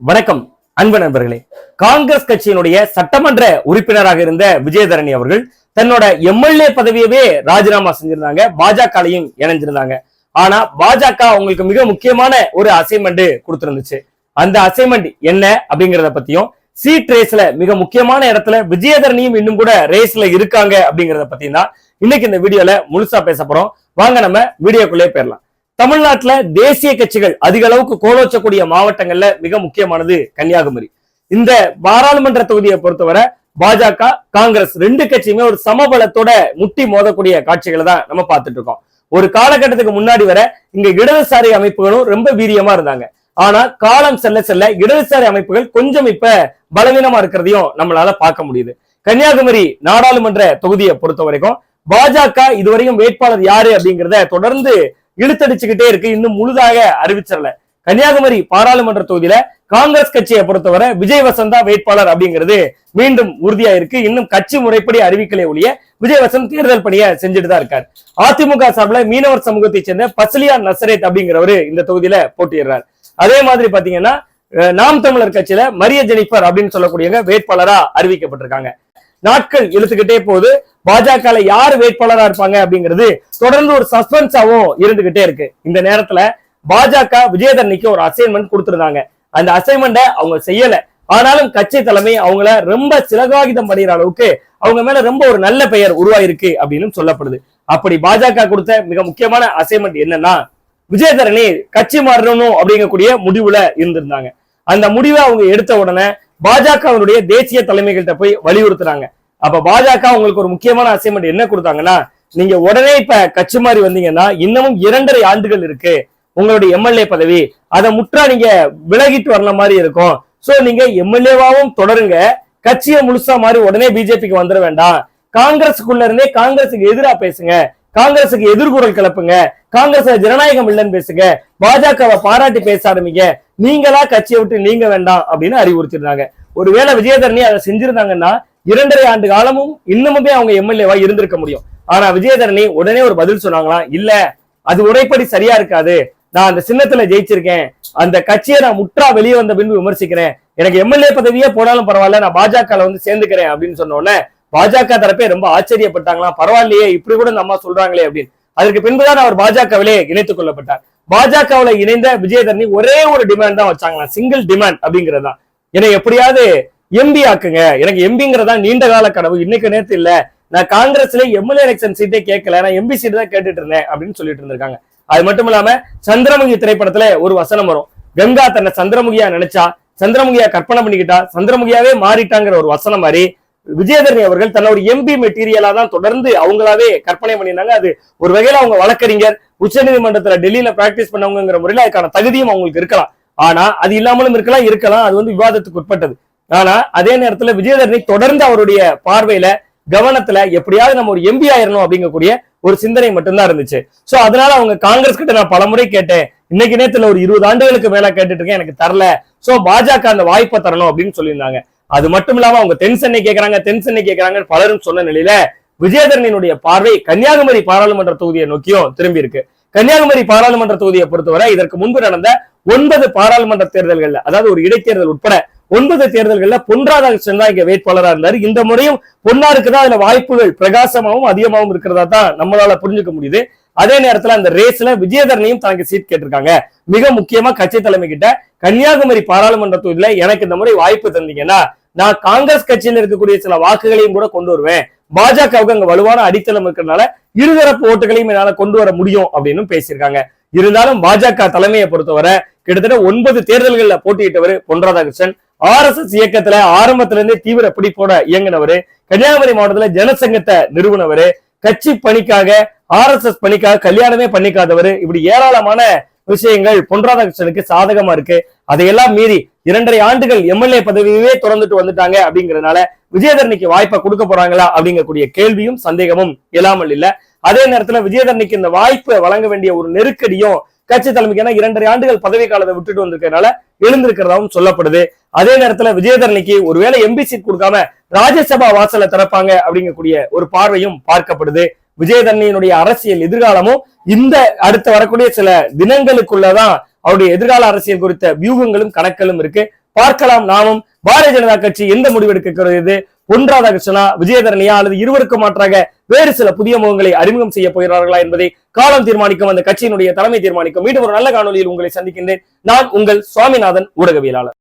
வணக்கம் அன்பு நண்பர்களே. காங்கிரஸ் கட்சியினுடைய சட்டமன்ற உறுப்பினராக இருந்த விஜயதரணி அவர்கள் தன்னோட எம்எல்ஏ பதவியவே ராஜினாமா செஞ்சிருந்தாங்க. பாஜகலையும் இணைஞ்சிருந்தாங்க. ஆனா பாஜக அவங்களுக்கு மிக முக்கியமான ஒரு அசைன்மெண்ட் கொடுத்திருந்துச்சு. அந்த அசைன்மெண்ட் என்ன அப்படிங்கறத பத்தியும் சீட் ரேஸ்ல மிக முக்கியமான இடத்துல விஜயதரணியும் இன்னும் கூட ரேஸ்ல இருக்காங்க அப்படிங்கறத பத்தி தான் இன்னைக்கு இந்த வீடியோல முழுசா பேச போறோம். வாங்க நம்ம வீடியோக்குள்ளே போயிடலாம். தமிழ்நாட்டுல தேசிய கட்சிகள் அதிக அளவுக்கு கோலோச்சக்கூடிய மாவட்டங்கள்ல மிக முக்கியமானது கன்னியாகுமரி. இந்த பாராளுமன்ற தொகுதியை பொறுத்தவரை பாஜக காங்கிரஸ் ரெண்டு கட்சியுமே ஒரு சமபலத்தோட முட்டி மோதக்கூடிய காட்சிகளை தான் நம்ம பார்த்துட்டு இருக்கோம். ஒரு காலகட்டத்துக்கு முன்னாடி வர இங்க இடதுசாரி அமைப்புகளும் ரொம்ப வீரியமா இருந்தாங்க. ஆனா காலம் செல்ல செல்ல இடதுசாரி அமைப்புகள் கொஞ்சம் இப்ப பலவீனமா இருக்கிறதையும் நம்மளால பார்க்க முடியுது. கன்னியாகுமரி நாடாளுமன்ற தொகுதியை பொறுத்த வரைக்கும் பாஜக இதுவரையும் வேட்பாளர் யாரு அப்படிங்கிறத தொடர்ந்து இழுத்தடிச்சுக்கிட்டே இருக்கு. இன்னும் முழுதாக அறிவிச்சிடல. கன்னியாகுமரி பாராளுமன்ற தொகுதியில காங்கிரஸ் கட்சியை பொறுத்தவரை விஜய் வசந்தா வேட்பாளர் அப்படிங்கிறது மீண்டும் உறுதியா இருக்கு இன்னும் கட்சி முறைப்படி அறிவிக்கலை ஒழிய விஜய் வசந்த் தேர்தல் பணியை செஞ்சுட்டு தான் இருக்கார். அதிமுக சார்பில் மீனவர் சமூகத்தை சேர்ந்த பசலியா நசரேத் அப்படிங்கிறவரு இந்த தொகுதியில போட்டியிடுறார். அதே மாதிரி பாத்தீங்கன்னா நாம் தமிழர் கட்சியில மரிய ஜெனிஃபர் அப்படின்னு சொல்லக்கூடியவங்க வேட்பாளரா அறிவிக்கப்பட்டிருக்காங்க. நாட்கள் இழுத்துக்கிட்டே போகுது. பாஜக யார் வேட்பாளரா இருப்பாங்க அப்படிங்கிறது தொடர்ந்து ஒரு சஸ்பென்ஸாவும் இருந்துகிட்டே இருக்கு. இந்த நேரத்துல பாஜக விஜயதரணிக்கு ஒரு அசைன்மெண்ட் கொடுத்திருந்தாங்க. அந்த அசைன்மெண்ட்டை அவங்க செய்யல. ஆனாலும் கட்சி தலைமை அவங்கள ரொம்ப சிலகாகிதம் படுகிற அளவுக்கு அவங்க மேல ரொம்ப ஒரு நல்ல பெயர் உருவாயிருக்கு அப்படின்னு சொல்லப்படுது. அப்படி பாஜக கொடுத்த மிக முக்கியமான அசைன்மெண்ட் என்னன்னா விஜயதரணி கட்சி மாறணும் அப்படிங்கக்கூடிய முடிவுல இருந்திருந்தாங்க. அந்த முடிவை அவங்க எடுத்த உடனே பாஜகவினுடைய தேசிய தலைமைகள்கிட்ட போய் வலியுறுத்துறாங்க. அப்ப பாஜக உங்களுக்கு ஒரு முக்கியமான அசைன்மெண்ட் என்ன கொடுத்தாங்கன்னா நீங்க உடனே இப்ப கட்சி மாறி வந்தீங்கன்னா இன்னமும் இரண்டரை ஆண்டுகள் இருக்கு. உங்களுடைய எம்எல்ஏ பதவி அதை முற்றா நீங்க விலகிட்டு வரல மாதிரி இருக்கும். சோ நீங்க எம்எல்ஏவாவும் தொடருங்க. கட்சியை முழுசா மாதிரி உடனே பிஜேபிக்கு வந்துட வேண்டாம். காங்கிரஸுக்குள்ள இருந்தே காங்கிரஸுக்கு எதிரா பேசுங்க. காங்கிரஸுக்கு எதிர்குரல் கிளப்புங்க. காங்கிரஸ் ஜனநாயகம் இல்லைன்னு பேசுங்க. பாஜகவை பாராட்டி பேச ஆரம்பிங்க. நீங்களா கட்சியை விட்டு நீங்க வேண்டாம் அப்படின்னு அறிவுறுத்திருந்தாங்க. ஒருவேளை விஜயதரணி அதை செஞ்சிருந்தாங்கன்னா இரண்டரை ஆண்டு காலமும் இன்னமுமே அவங்க எம்எல்ஏவா இருந்திருக்க முடியும். ஆனா விஜயதரணி உடனே ஒரு பதில் சொன்னாங்களாம் இல்ல அது உடைப்படி சரியா இருக்காது. நான் அந்த சின்னத்துல ஜெயிச்சிருக்கேன். அந்த கட்சியை நான் முற்றா வெளியே வந்த பின்பு விமர்சிக்கிறேன். எனக்கு எம்எல்ஏ பதவியே போனாலும் பரவாயில்ல நான் பாஜக வந்து சேர்ந்துக்கிறேன் அப்படின்னு சொன்ன உடனே பாஜக தரப்பே ரொம்ப ஆச்சரியப்பட்டாங்களாம். பரவாயில்லையே இப்படி கூட நம்ம சொல்றாங்களே அப்படின்னு. அதற்கு பின்புதான் அவர் பாஜகவிலே இணைத்துக் கொள்ளப்பட்டார். பாஜகவுல இணைந்த விஜயதரணி ஒரே ஒரு டிமாண்ட் தான் வச்சாங்களா சிங்கிள் டிமாண்ட் அப்படிங்கிறது தான். என்னை எப்படியாவது எம்பி ஆக்குங்க. எனக்கு எம்பிங்கிறதா நீண்ட கால கனவு. இன்னைக்கு நேரத்து இல்ல. நான் காங்கிரஸ்ல எம்எல்ஏ எலெக்ஷன் சீட்டே கேட்கல. நான் எம்பி சீட் தான் கேட்டுட்டு இருந்தேன் அப்படின்னு சொல்லிட்டு இருந்திருக்காங்க. அது மட்டும் இல்லாம சந்திரமுகி திரைப்படத்துல ஒரு வசனம் வரும். கங்கா தன்னை சந்திரமுகியா நினைச்சா சந்திரமுகியா கற்பனை பண்ணிக்கிட்டா சந்திரமுகியாவே மாறிட்டாங்கிற ஒரு வசனம் மாதிரி விஜயதரணி அவர்கள் தன்னோட எம்பி மெட்டீரியலா தான் தொடர்ந்து அவங்களாவே கற்பனை பண்ணியிருந்தாங்க. அது ஒரு வகையில அவங்க வழக்கறிஞர் உச்சநீதிமன்றத்துல டெல்லியில பிராக்டிஸ் பண்ணவங்கிற முறையில அதுக்கான தகுதியும் அவங்களுக்கு இருக்கலாம். ஆனா அது இல்லாமலும் இருக்கலாம் இருக்கலாம். அது வந்து விவாதத்துக்கு உட்பட்டது. ஆனா அதே நேரத்துல விஜயதரணி தொடர்ந்து அவருடைய பார்வையில கவனத்துல எப்படியாவது நம்ம ஒரு எம்பி ஆயிரணும் அப்படிங்கக்கூடிய ஒரு சிந்தனை மட்டும்தான் இருந்துச்சு. சோ அதனால அவங்க காங்கிரஸ் கிட்ட நான் பலமுறை கேட்டேன். இன்னைக்கு நேரத்துல ஒரு இருபது ஆண்டுகளுக்கு மேல கேட்டுட்டு இருக்கேன் எனக்கு தரல. சோ பாஜக அந்த வாய்ப்பை தரணும் அப்படின்னு சொல்லியிருந்தாங்க. அது மட்டும் இல்லாம அவங்க தென் சென்னை கேட்கறாங்க தென் சென்னை கேட்கறாங்க பலரும் சொன்ன நிலையில விஜயதரனினுடைய பார்வை கன்னியாகுமரி பாராளுமன்ற தொகுதியை நோக்கியும் திரும்பி இருக்கு. கன்னியாகுமரி பாராளுமன்ற தொகுதியை பொறுத்தவரை இதற்கு முன்பு நடந்த ஒன்பது பாராளுமன்ற தேர்தல்கள்ல அதாவது ஒரு இடைத்தேர்தல் உட்பட ஒன்பது தேர்தல்கள்ல பொன்ராதாகிருஷ்ணன் தான் இங்க வேட்பாளராக இருந்தாரு. இந்த முறையும் பொன்னாருக்கு தான் அதுல வாய்ப்புகள் பிரகாசமாவும் அதிகமாகவும் இருக்கிறதா தான் நம்மளால புரிஞ்சுக்க முடியுது. அதே நேரத்துல அந்த ரேஸ்ல விஜயதரனையும் தனக்கு சீட் கேட்டிருக்காங்க. மிக முக்கியமா கட்சி தலைமை கிட்ட கன்னியாகுமரி பாராளுமன்ற தொகுதியில எனக்கு இந்த முறை வாய்ப்பு தந்தீங்கன்னா நான் காங்கிரஸ் கட்சியில் இருக்கக்கூடிய சில வாக்குகளையும் கூட கொண்டு வருவேன். பாஜகவுக்கு அங்க வலுவான அடித்தளம் இருக்கிறதுனால இருதரப்பு ஓட்டுகளையும் என்னால கொண்டு வர முடியும் அப்படின்னு பேசியிருக்காங்க. இருந்தாலும் பாஜக தலைமையை பொறுத்தவரை கிட்டத்தட்ட ஒன்பது தேர்தல்கள்ல போட்டியிட்டவர் Pon Radhakrishnan R S S இயக்கத்துல ஆரம்பத்துல இருந்தே தீவிர பிடிப்போட இயங்கினவர். கன்னியாகுமரி மாவட்டத்துல ஜனசங்கத்தை நிறுவனவர். கட்சி பணிக்காக ஆர் எஸ் எஸ் பணிக்காக கல்யாணமே பண்ணிக்காதவர். இப்படி ஏராளமான விஷயங்கள் பொன் ராதாகிருஷ்ணனுக்கு சாதகமா இருக்கு. அதையெல்லாம் மீறி இரண்டரை ஆண்டுகள் எம்எல்ஏ பதவியவே தொடர்ந்துட்டு வந்துட்டாங்க அப்படிங்கறதுனால விஜயதரணிக்கு வாய்ப்பை கொடுக்க போறாங்களா அப்படிங்கக்கூடிய கேள்வியும் சந்தேகமும் இல்லாமல் இல்ல. அதே நேரத்துல விஜயதரணிக்கு இந்த வாய்ப்பை வழங்க வேண்டிய ஒரு நெருக்கடியும் கட்சி தலைமைக்கு ஏன்னா இரண்டரை ஆண்டுகள் பதவி காலத்தை விட்டுட்டு வந்திருக்கிறதுனால எழுந்திருக்கிறதாவும் சொல்லப்படுது. அதே நேரத்துல விஜயதரணிக்கு ஒருவேளை எம்பி சீட் கொடுக்காம ராஜ்யசபா வாசலை திறப்பாங்க அப்படிங்கக்கூடிய ஒரு பார்வையும் பார்க்கப்படுது. விஜயதரணியினுடைய அரசியல் எதிர்காலமும் இந்த அடுத்து வரக்கூடிய சில தினங்களுக்குள்ளதான் அவருடைய எதிர்கால அரசியல் குறித்த வியூகங்களும் கணக்களும் இருக்கு. பார்க்கலாம் நாமும் பாரதிய ஜனதா கட்சி எந்த முடிவெடுக்கிறது ஒன்றாத கிருஷ்ணா விஜயதரணியா அல்லது இருவருக்கு மாற்றாக வேறு சில புதிய முகங்களை அறிமுகம் செய்ய போகிறார்களா என்பதை காலம் தீர்மானிக்கும் அந்த கட்சியினுடைய தலைமை தீர்மானிக்கும். மீண்டும் ஒரு நல்ல காணொலியில் உங்களை சந்திக்கின்றேன். நான் உங்கள் சுவாமிநாதன் ஊடகவியலாளர்.